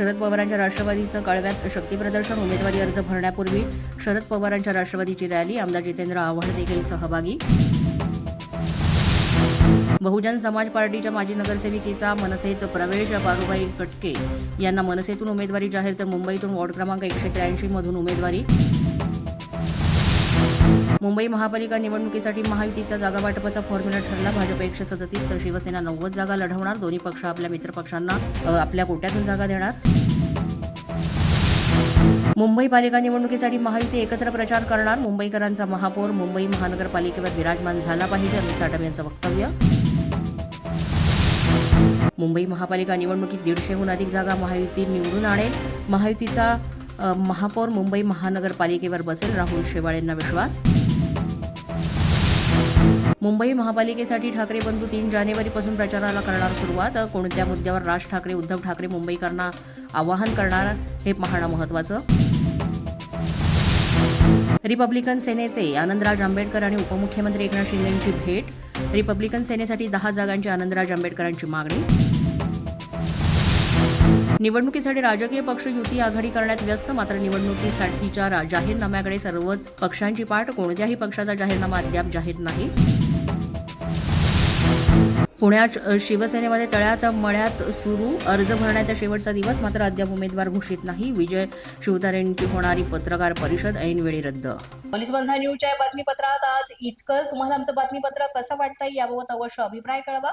शरद पवारांच्या राष्ट्रवादीचं कळव्यात शक्तीप्रदर्शन उमेदवारी अर्ज भरण्यापूर्वी शरद पवारांच्या राष्ट्रवादीची रॅली आमदार जितेंद्र आव्हाड देखील सहभागी. बहुजन समाज पार्टीच्या माजी नगरसेविकेचा मनसेत प्रवेश पारुबाई कटके यांना मनसेतून उमेदवारी जाहीर तर मुंबईतून वॉर्ड क्रमांक एकशे त्र्याऐंशी मधून उमेदवारी. मुंबई महापालिका निवडणुकीसाठी महायुतीचा जागा वाटपाचा फॉर्म्युला ठरला. भाजप एकशे सदतीस तर शिवसेना नव्वद जागा लढवणार. दोन्ही पक्ष आपल्या मित्रपक्षांना आपल्या कोट्यातून जागा देणार. मुंबई पालिका निवडणुकीसाठी महायुती एकत्र प्रचार करणार. मुंबईकरांचा महापौर मुंबई महानगरपालिकेवर विराजमान झाला पाहिजे अमित साटम यांचं वक्तव्य. मुंबई महापालिका निवडणुकीत दीडशेहून अधिक जागा महायुती निवडून आणेल. महायुतीचा महापौर मुंबई महानगरपालिकेवर बसेल राहुल शेवाळेंना विश्वास. मुंबई महापालिकेसाठी ठाकरे बंधू तीन जानेवारीपासून प्रचाराला करणार सुरुवात. कोणत्या मुद्द्यावर राज ठाकरे उद्धव ठाकरे मुंबईकरांना आवाहन करणार हे पाहणं महत्वाचं रिपब्लिकन सेनेचे आनंदराज आंबेडकर आणि उपमुख्यमंत्री एकनाथ शिंदेंची भेट. रिपब्लिकन सेनेसाठी दहा जागांची आनंदराज आंबेडकरांची मागणी. निवडणुकीसाठी राजकीय पक्ष युती आघाडी करण्यात व्यस्त मात्र निवडणुकीसाठीच्या जाहीरनाम्याकडे सर्वच पक्षांची पाठ कोणत्याही पक्षाचा जाहीरनामा अद्याप जाहीर नाही. पुण्यात शिवसेनेमध्ये तळ्यात मळ्यात सुरू अर्ज भरण्याचा शेवटचा दिवस मात्र अद्याप उमेदवार घोषित नाही. विजय शिवतारेंची होणारी पत्रकार परिषद ऐनवेळी रद्द. पोलीस बंधा न्यूजच्या बातमीपत्रात आज इतकंच. तुम्हाला आमचं बातमीपत्र कसं वाटतंय याबाबत अवश्य अभिप्राय कळवा.